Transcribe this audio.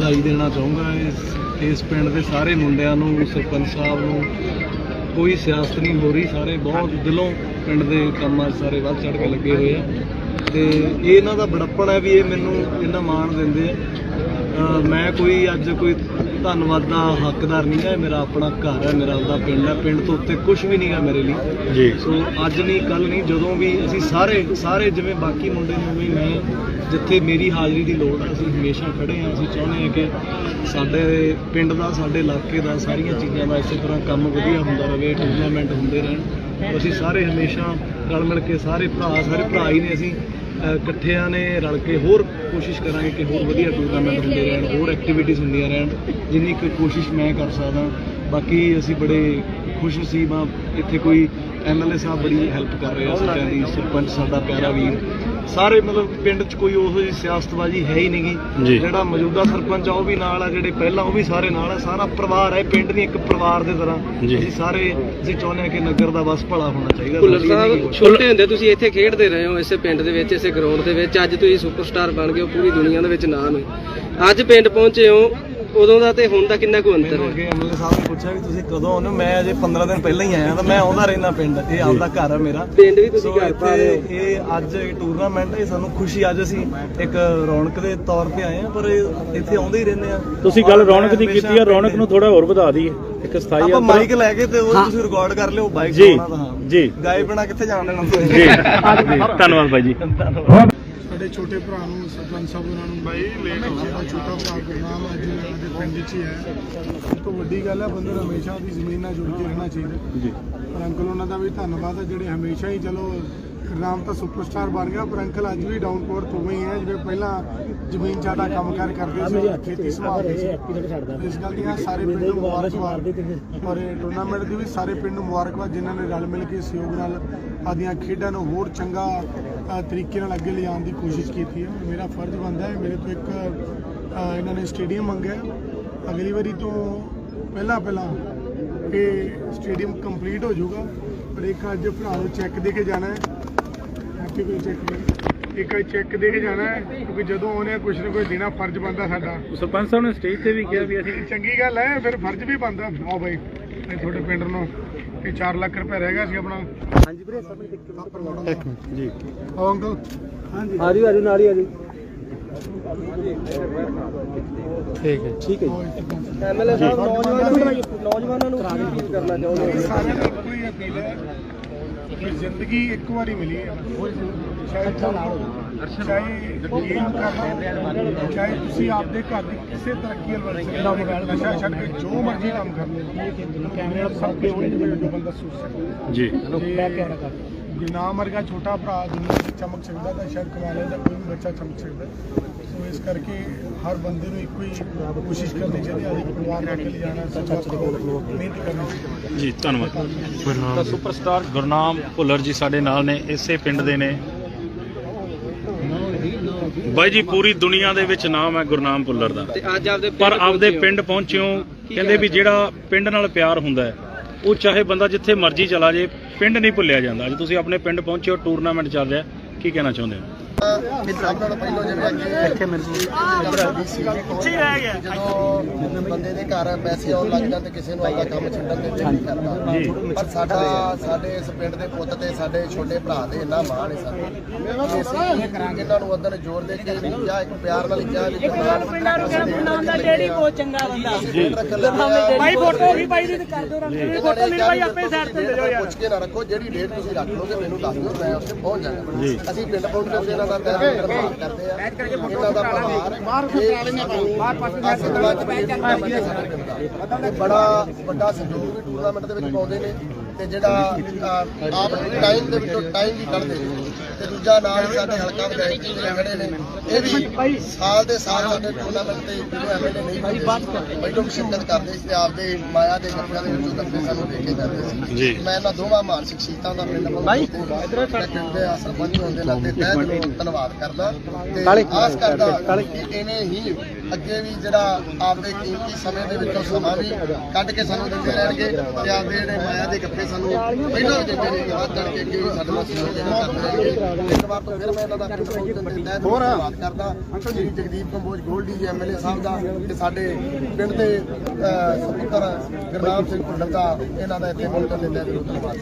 ਵਧਾਈ ਦੇਣਾ ਚਾਹੂੰਗਾ ਇਸ ਇਸ ਪਿੰਡ ਦੇ ਸਾਰੇ ਮੁੰਡਿਆਂ ਨੂੰ, ਸਰਪੰਚ ਸਾਹਿਬ ਨੂੰ। ਕੋਈ ਸਿਆਸਤ ਨਹੀਂ ਹੋ ਰਹੀ ਸਾਰੇ, ਬਹੁਤ ਦਿਲੋਂ ਪਿੰਡ ਦੇ ਕੰਮਾਂ 'ਚ ਸਾਰੇ ਵੱਧ ਚੜ ਕੇ ਲੱਗੇ ਹੋਏ ਆ। ਤੇ ਇਹ ਇਹਨਾਂ ਦਾ ਬੜੱਪਣ ਹੈ ਵੀ ਇਹ ਮੈਨੂੰ ਇੰਨਾ ਮਾਣ ਦਿੰਦੇ ਆ। ਮੈਂ ਕੋਈ ਅੱਜ ਕੋਈ ਧੰਨਵਾਦ ਦਾ ਹੱਕਦਾਰ ਨਹੀਂ ਹੈ। ਮੇਰਾ ਆਪਣਾ ਘਰ ਹੈ ਮੇਰਾ ਆਪਦਾ ਪਿੰਡ ਹੈ। ਪਿੰਡ ਤੋਂ ਉੱਤੇ ਕੁਝ ਵੀ ਨਹੀਂ ਹੈ ਮੇਰੇ ਲਈ। ਜੀ। ਸੋ ਅੱਜ ਨਹੀਂ ਕੱਲ ਨਹੀਂ ਜਦੋਂ ਵੀ ਅਸੀਂ ਸਾਰੇ ਸਾਰੇ ਜਿਵੇਂ ਬਾਕੀ ਮੁੰਡੇ ਨੇ ਹੀ ਮੈਂ ਜਿੱਥੇ ਮੇਰੀ ਹਾਜ਼ਰੀ ਦੀ ਲੋੜ ਹੈ ਅਸੀਂ ਹਮੇਸ਼ਾ ਖੜੇ ਹਾਂ। ਅਸੀਂ ਚਾਹੁੰਦੇ ਹਾਂ ਕਿ ਸਾਡੇ ਪਿੰਡ ਦਾ ਸਾਡੇ ਇਲਾਕੇ ਦਾ ਸਾਰੀਆਂ ਚੀਜ਼ਾਂ ਦਾ ਇਸੇ ਤਰ੍ਹਾਂ ਕੰਮ ਵਧੀਆ ਹੁੰਦਾ ਰਹੇ ਟੂਰਨਾਮੈਂਟ ਹੁੰਦੇ ਰਹਿਣ। ਅਸੀਂ ਸਾਰੇ ਹਮੇਸ਼ਾ ਰਲ ਮਿਲ ਕੇ ਸਾਰੇ ਭਰਾ ਸਾਰੇ ਭਰਾ ਹੀ ਨੇ ਅਸੀਂ। ਇਕੱਠਿਆਂ ਨੇ ਰਲ ਕੇ ਹੋਰ ਕੋਸ਼ਿਸ਼ ਕਰਾਂਗੇ ਕਿ ਹੋਰ ਵਧੀਆ ਟੂਰਨਾਮੈਂਟ ਹੁੰਦੇ ਰਹਿਣ, ਹੋਰ ਐਕਟੀਵਿਟੀਜ਼ ਹੁੰਦੀਆਂ ਰਹਿਣ, ਜਿੰਨੀ ਕੁ ਕੋਸ਼ਿਸ਼ ਮੈਂ ਕਰ ਸਕਦਾ। ਬਾਕੀ ਅਸੀਂ ਬੜੇ ਖੁਸ਼ ਨਸੀਬ ਹਾਂ। ਇੱਥੇ ਕੋਈ ਐਮਐਲਏ ਸਾਹਿਬ ਬੜੀ ਹੈਲਪ ਕਰ ਰਹੇ ਆ, ਸਾਰਿਆਂ ਸਰਪੰਚ ਸਾਡਾ ਪਿਆਰਾ ਵੀਰ। ਸਾਰੇ ਮਤਲਬ ਪਿੰਡ 'ਚ ਕੋਈ ਉਹੋ ਜਿਹੀ ਸਿਆਸਤਬਾਜ਼ੀ ਹੈ ਹੀ। ਨਹੀਂਗੀ ਜਿਹੜਾ ਮੌਜੂਦਾ ਸਰਪੰਚ ਆ ਉਹ ਵੀ ਨਾਲ ਆ ਜਿਹੜੇ ਪਹਿਲਾਂ ਉਹ ਵੀ ਸਾਰੇ ਨਾਲ ਆ ਸਾਰਾ ਪਰਿਵਾਰ ਹੈ ਪਿੰਡ ਦੀ ਇੱਕ ਪਰਿਵਾਰ ਦੇ ਤਰ੍ਹਾਂ ਜੀ। ਅਸੀਂ ਸਾਰੇ ਅਸੀਂ ਚਾਹੁੰਦੇ ਹਾਂ ਕਿ ਨਗਰ ਦਾ ਬਸ ਭਲਾ ਹੋਣਾ ਚਾਹੀਦਾ ਭੁੱਲਰ ਸਾਹਿਬ। ਛੋਟੇ ਹੁੰਦੇ ਤੁਸੀਂ ਇੱਥੇ ਖੇਡਦੇ ਰਹੇ ਹੋ ਇਸੇ ਪਿੰਡ ਦੇ ਵਿੱਚ ਇਸੇ ਗਰਾਊਂਡ ਦੇ ਵਿੱਚ ਅੱਜ ਤੁਸੀਂ ਸੁਪਰਸਟਾਰ ਬਣ ਗਏ ਹੋ ਪੂਰੀ ਦੁਨੀਆ ਦੇ ਵਿੱਚ ਨਾਮ ਹੈ ਅੱਜ ਪਿੰਡ ਪਹੁੰਚੇ ਹੋ ਉਦੋਂ ਦਾ ਤੇ ਹੁਣ ਦਾ ਕਿੰਨਾ ਕੁ ਅੰਤਰ ਮੈਨੂੰ ਹੈ? ਅੱਗੇ ਐਮਐਲਏ ਸਾਹਿਬ ਨੇ ਪੁੱਛਿਆ ਵੀ ਤੁਸੀਂ ਕਦੋਂ ਆਉਂਦੇ ਹੋ? ਮੈਂ ਅਜੇ 15 ਦਿਨ ਪਹਿਲਾਂ ਹੀ ਆਇਆ ਤਾਂ ਮੈਂ ਆਉਂਦਾ ਰਹਿਣਾ ਪਿੰਡ ਇਹ ਆਪਦਾ ਘਰ ਹੈ ਮੇਰਾ। ਪਿੰਡ ਵੀ ਤੁਸੀਂ ਘਰ ਪਾ ਰਹੇ ਹੋ? ਇਹ ਅੱਜ ਇਹ ਟੂਰਨਾਮੈਂਟ ਇਹ ਸਾਨੂੰ ਖੁਸ਼ੀ ਅੱਜ ਅਸੀਂ ਇੱਕ ਰੌਣਕ ਦੇ ਤੌਰ ਤੇ ਆਏ ਆ ਪਰ ਇਹ ਇੱਥੇ ਆਉਂਦੇ ਹੀ ਰਹਿੰਦੇ ਆ। ਤੁਸੀਂ ਗੱਲ ਔਰ ਰੌਣਕ ਦੀ ਮੈਂ ਕੀਤੀ ਆ ਰੌਣਕ ਨੂੰ ਥੋੜਾ ਹੋਰ ਵਧਾ ਦਈਏ ਇੱਕ ਸਥਾਈ ਆਪਾਂ ਮਾਈਕ ਲੈ ਕੇ ਤੇ ਉਹ ਤੁਸੀਂ ਰਿਕਾਰਡ ਕਰ ਲਿਓ ਬਾਈਕ ਜੀ, ਚਲਾਉਣਾ ਤਾਂ ਹਾਂ। ਜੀ। ਗਾਏ ਬਿਨਾ ਕਿੱਥੇ ਜਾਣ ਦੇਣਾ ਜੀ ਜੀ, ਧੰਨਵਾਦ। ਬਾਈ ਜੀ। ਧੰਨਵਾਦ। ਸਾਡੇ ਛੋਟੇ ਭਰਾ ਨੂੰ ਸਰਪੰਚ ਸਾਹਿਬ ਉਹਨਾਂ ਨੂੰ ਬਾਈ ਲੇਟ ਹੋ ਗਿਆ। ਛੋਟਾ ਭਰਾ ਗੁਰਨਾਮ ਅੱਜ ਦੇ ਪਿੰਡ 'ਚ ਹੀ ਹੈ। ਸਭ ਤੋਂ ਵੱਡੀ ਗੱਲ ਹੈ ਬੰਦੇ ਨੂੰ ਹਮੇਸ਼ਾ ਆਪਣੀ ਜ਼ਮੀਨ ਨਾਲ ਜੁੜ ਕੇ ਰਹਿਣਾ ਚਾਹੀਦਾ। ਜੀ। ਪਰ ਅੰਕਲ ਉਹਨਾਂ ਦਾ ਵੀ ਧੰਨਵਾਦ ਹੈ ਜਿਹੜੇ ਹਮੇਸ਼ਾ ਹੀ ਚਲੋ ਗੁਰਨਾਮ ਤਾਂ ਸੁਪਰਸਟਾਰ ਬਣ ਗਿਆ ਪਰ ਅੰਕਲ ਅੱਜ ਵੀ ਡਾਊਨ ਪੋਰ ਤੋਂ ਹੀ ਹੈ ਜਿਵੇਂ ਪਹਿਲਾਂ ਜ਼ਮੀਨ ਜ਼ਿਆਦਾ ਕੰਮ ਕਾਰ ਕਰਦੇ ਸੀ ਖੇਤੀ ਸੰਭਾਲਦੇ ਸੀ। ਇਸ ਗੱਲ ਦੀਆਂ ਸਾਰੇ ਪਿੰਡ ਨੂੰ ਮੁਬਾਰਕਬਾਦ ਔਰ ਟੂਰਨਾਮੈਂਟ ਦੀ ਵੀ ਸਾਰੇ ਪਿੰਡ ਨੂੰ ਮੁਬਾਰਕਬਾਦ ਜਿਨ੍ਹਾਂ ਨੇ ਰਲ ਮਿਲ ਕੇ ਸਹਿਯੋਗ ਨਾਲ ਆਦੀਆਂ ਖੇਡਾਂ ਨੂੰ ਹੋਰ ਚੰਗਾ ਤਰੀਕੇ ਨਾਲ ਅੱਗੇ ਲਿਜਾਣ ਦੀ ਕੋਸ਼ਿਸ਼ ਕੀਤੀ ਹੈ। ਮੇਰਾ ਫਰਜ਼ ਬਣਦਾ ਹੈ ਮੇਰੇ ਤੋਂ ਇੱਕ ਇਹਨਾਂ ਨੇ ਸਟੇਡੀਅਮ ਮੰਗਿਆ ਅਗਲੀ ਵਾਰੀ ਤੋਂ ਪਹਿਲਾਂ ਪਹਿਲਾਂ ਇਹ ਸਟੇਡੀਅਮ ਕੰਪਲੀਟ ਹੋ ਜਾਊਗਾ ਪਰ ਇੱਕ ਅੱਜ ਭਰਾ ਨੂੰ ਚੈੱਕ ਦੇ ਕੇ ਜਾਣਾ ਹੈ। ਹੈਪੀ ਕੋਈ ਚੈੱਕ ਇੱਕ ਚੈੱਕ ਦੇ ਕੇ ਜਾਣਾ ਹੈ ਕਿਉਂਕਿ ਜਦੋਂ ਉਹਨੇ ਕੁਝ ਨਾ ਕੁਝ ਦੇਣਾ ਫਰਜ਼ ਬਣਦਾ ਸਾਡਾ। ਸਰਪੰਚ ਸਾਹਿਬ ਨੇ ਸਟੇਜ ਤੇ ਵੀ ਕਿਹਾ ਵੀ ਅਸੀਂ ਚੰਗੀ ਗੱਲ ਹੈ ਫਿਰ ਫਰਜ਼ ਵੀ ਬਣਦਾ। ਆਓ ਬਾਈ ਇਹ ਤੁਹਾਡੇ ਪਿੰਡ ਨੂੰ। ਇਹ 4 ਲੱਖ ਰੁਪਏ ਰਹਿ ਸੀ ਆਪਣਾ। ਹਾਂਜੀ ਵੀਰੇ ਸਭ ਇੱਕ ਮਿੰਟ ਜੀ। ਆਓ ਅੰਕਲ। ਹਾਂਜੀ। ਆਜੋ ਆਜੋ ਨਾਲ ਹੀ ਆਜੋ ਠੀਕ ਹੈ। ਠੀਕ ਹੈ ਐਮਐਲਏ ਸਾਹਿਬ ਨੌਜਵਾਨਾਂ ਨੂੰ ਨੌਜਵਾਨਾਂ ਨੂੰ ਕੀ ਅਪੀਲ ਕਰਨਾ ਚਾਹੁੰਦੇ ਹੋ ਸਾਰਿਆਂ ਨੂੰ ਇੱਕੋ ਹੀ ਅਪੀਲ ਹੈ। ਕਿ ਜ਼ਿੰਦਗੀ ਇੱਕ ਵਾਰੀ ਮਿਲੀ ਹੈ? ਚਾਹੇ ਚਾਹੇ ਤੁਸੀਂ ਆਪਦੇ ਘਰ ਦੀ ਕਿਸੇ ਤਰੱਕੀ ਵੱਲ ਵਧ ਨਸ਼ਾ ਛੱਡ ਕੇ ਜੋ ਮਰਜ਼ੀ ਕੰਮ ਕਰ। ਲਓ ਕੈਮਰੇ ਨਾਲ ਸਭ ਹੋਣੇ ਜੋ। ਬੰਦਾ ਸੋਚ ਸਕਦਾ ਜੀ ਜੇ ਨਾਮ ਵਰਗਾ ਛੋਟਾ ਭਰਾ ਦੁਨੀਆ ਚਮਕ ਸਕਦਾ ਤਾਂ ਸ਼ਾਇਦ ਕਮਾਲੇ ਦਾ ਕੋਈ ਵੀ ਬੱਚਾ ਚਮਕ ਸਕਦਾ। ਸੋ ਇਸ ਕਰਕੇ ਹਰ ਬੰਦੇ ਨੂੰ ਇੱਕੋ ਹੀ ਕੋਸ਼ਿਸ਼ ਕਰਨੀ ਚਾਹੀਦੀ ਹੈ ਪਰਿਵਾਰ ਨਾਲ ਕੇ ਜਾਣਾ ਸੱਚਾ ਮਿਹਨਤ ਕਰਨੀ ਚਾਹੀਦੀ ਜੀ ਧੰਨਵਾਦ। ਤਾਂ ਸੁਪਰਸਟਾਰ ਗੁਰਨਾਮ ਭੁੱਲਰ ਜੀ ਸਾਡੇ ਨਾਲ ਨੇ ਇਸੇ ਪਿੰਡ ਦੇ ਨੇ। ਬਾਈ ਜੀ ਪੂਰੀ ਦੁਨੀਆ ਦੇ ਵਿੱਚ ਨਾਮ ਹੈ ਗੁਰਨਾਮ ਭੁੱਲਰ ਦਾ। ਤੇ ਅੱਜ ਆਪਦੇ ਪਰ ਆਪਦੇ ਪਹੁੰਚੇ ਹੋ। ਪਿੰਡ ਪਹੁੰਚਿਓ ਕਹਿੰਦੇ ਵੀ ਜਿਹੜਾ ਪਿੰਡ ਨਾਲ ਪਿਆਰ ਹੁੰਦਾ ਹੈ ਉਹ ਚਾਹੇ ਬੰਦਾ ਜਿੱਥੇ ਮਰਜ਼ੀ ਚਲਾ ਜੇ ਪਿੰਡ ਨਹੀਂ ਭੁੱਲਿਆ ਜਾਂਦਾ। ਅੱਜ ਤੁਸੀਂ ਆਪਣੇ ਪਿੰਡ ਪਹੁੰਚੇ ਹੋ ਟੂਰਨਾਮੈਂਟ ਚੱਲ ਰਿਹਾ। ਕੀ ਕਹਿਣਾ ਚਾਹੁੰਦੇ ਹੋ? ਨਾਲੋਂ ਇੱਥੇ ਮਿਰਜ਼ੀ ਪਿੱਛੇ ਰਹਿ ਗਿਆ। ਜਦੋਂ ਬੰਦੇ ਦੇ ਘਰ ਪੈਸੇ ਆਉਣ ਲੱਗ ਜਾਂਦੇ ਕਿਸੇ ਨੂੰ ਕੰਮ ਛੱਡਣ ਦੇ ਦਿਲ ਨਹੀਂ ਕਰਦਾ। ਪਰ ਸਾਡਾ ਸਾਡੇ ਇਸ ਪਿੰਡ ਦੇ ਪੁੱਤ ਤੇ ਸਾਡੇ ਛੋਟੇ ਭਰਾ ਦੇ ਇੰਨਾ ਮਾਣ ਹੈ ਸਾਨੂੰ। ਕਿ ਅਸੀਂ ਇਹ ਕਰਾਂਗੇ? ਇਹਨਾਂ ਨੂੰ ਉਦੋਂ ਜ਼ੋਰ ਦੇ ਕੇ ਵੀ ਜਾਂ ਇੱਕ ਪਿਆਰ ਨਾਲ ਕਿਹਾ ਵੀ ਪਿੰਡਾਂ ਨੂੰ ਪਿੰਡਾਂ ਦਾ? ਡੈਡੀ ਬਹੁਤ ਚੰਗਾ ਬੰਦਾ। ਜੀ ਭਾਈ ਫੋਟੋ ਹੋ ਗਈ ਭਾਈ ਦੀ ਕਰ ਦਿਓ ਰੱਖ ਫੋਟੋ ਨਹੀਂ ਭਾਈ ਆਪੇ ਸਾਈਡ ਤੇ ਜਾਓ ਯਾਰ। ਪੁੱਛ ਕੇ ਨਾ ਰੱਖੋ ਜਿਹੜੀ ਡੇਟ ਤੁਸੀਂ ਰੱਖ ਲਓਗੇ ਮੈਨੂੰ ਦੱਸ ਦਿਓ ਮੈਂ ਉੱਥੇ ਪਹੁੰਚ ਜਾਵਾਂਗਾ ਅਸੀਂ ਪਿੰਡ ਪਹੁੰਚ ਕੇ ਇਹਨਾਂ ਦਾ ਧੰਨਵਾਦ ਕਰਦੇ ਆ। ਇਹਨਾਂ ਦਾ ਪਰਿਵਾਰ ਬਾਹਰ ਬਾਹਰ ਪਾਸੇ ਤੇ ਬੜਾ ਵੱਡਾ ਸਹਿਯੋਗ ਵੀ ਟੂਰਨਾਮੈਂਟ ਦੇ ਵਿੱਚ ਪਾਉਂਦੇ ਨੇ ਤੇ ਜਿਹੜਾ ਅਹ, ਆਪ ਟਾਈਮ ਦੇ ਵਿੱਚੋਂ ਟਾਈਮ ਵੀ ਕੱਢਦੇ ਨੇ ਤੇ ਦੂਜਾ ਨਾਲ ਹੀ ਸਾਡੇ ਹਲਕਾ ਵਿਧਾਇਕ ਜੀ ਜਿਹੜੇ ਖੜੇ ਨੇ। ਇਹ ਵੀ ਸਾਲ ਦੇ ਸਾਲ ਸਾਡੇ ਟੂਰਨਾਮੈਂਟ ਤੇ ਜਦੋਂ ਐਮਐਲਏ ਨਹੀਂ ਸ਼ਿਰਕਤ ਕਰਦੇ ਸੀ ਤੇ ਆਪਦੇ ਮਾਇਆ ਦੇ ਗੱਫਿਆਂ ਦੇ ਵਿੱਚੋਂ ਗੱਫੇ ਸਾਨੂੰ ਦੇ ਕੇ ਜਾਂਦੇ ਸੀ। ਜੀ। ਮੈਂ ਇਹਨਾਂ ਦੋਵਾਂ ਮਾਨਸਿਕ ਸ਼ੀਤਾਂ ਦਾ ਪਿੰਡ ਵੱਲੋਂ ਇਧਰ ਦੇ ਸਰਪੰਚ ਹੋਣ ਦੇ ਨਾਤੇ ਤਹਿ ਦਿਲੋਂ ਧੰਨਵਾਦ ਕਰਦਾ ਤੇ ਆਸ ਕਰਦਾ ਕਿ ਇਵੇਂ ਹੀ ਅੱਗੇ ਵੀ ਜਿਹੜਾ ਆਪਦੇ ਕੀਮਤੀ ਸਮੇਂ ਦੇ ਵਿੱਚੋਂ ਸਮਾਂ ਵੀ ਕੱਢ ਕੇ ਸਾਨੂੰ ਦਿੰਦੇ ਰਹਿਣਗੇ ਤੇ ਆਪਦੇ ਜਿਹੜੇ ਮਾਇਆ ਦੇ ਗੱਫੇ ਸਾਨੂੰ ਪਹਿਲਾਂ ਵੀ ਦਿੰਦੇ ਨੇ ਵੱਧ ਚੜ ਕੇ ਅੱਗੇ ਵੀ ਸਾਡੇ ਨਾਲ ਸਹਿਯੋਗ ਕਰਦੇ ਰਹਿਣਗੇ ਇੱਕ ਵਾਰ ਤੋਂ ਫਿਰ ਮੈਂ ਇਹਨਾਂ ਦਾ ਪਿੰਡ ਤਹਿਤ ਧੰਨਵਾਦ ਕਰਦਾ। ਸ਼੍ਰੀ ਜਗਦੀਪ ਕੰਬੋਜ ਗੋਲਡੀ ਜੀ ਐਮਐਲਏ ਸਾਹਿਬ ਦਾ ਤੇ ਸਾਡੇ ਪਿੰਡ ਦੇ ਸਪੁੱਤਰ ਗੁਰਨਾਮ ਸਿੰਘ ਭੁੱਲਰ ਦਾ ਇਹਨਾਂ ਦਾ ਇੱਥੇ ਪਹੁੰਚਣ ਦੇ ਧੰਨਵਾਦ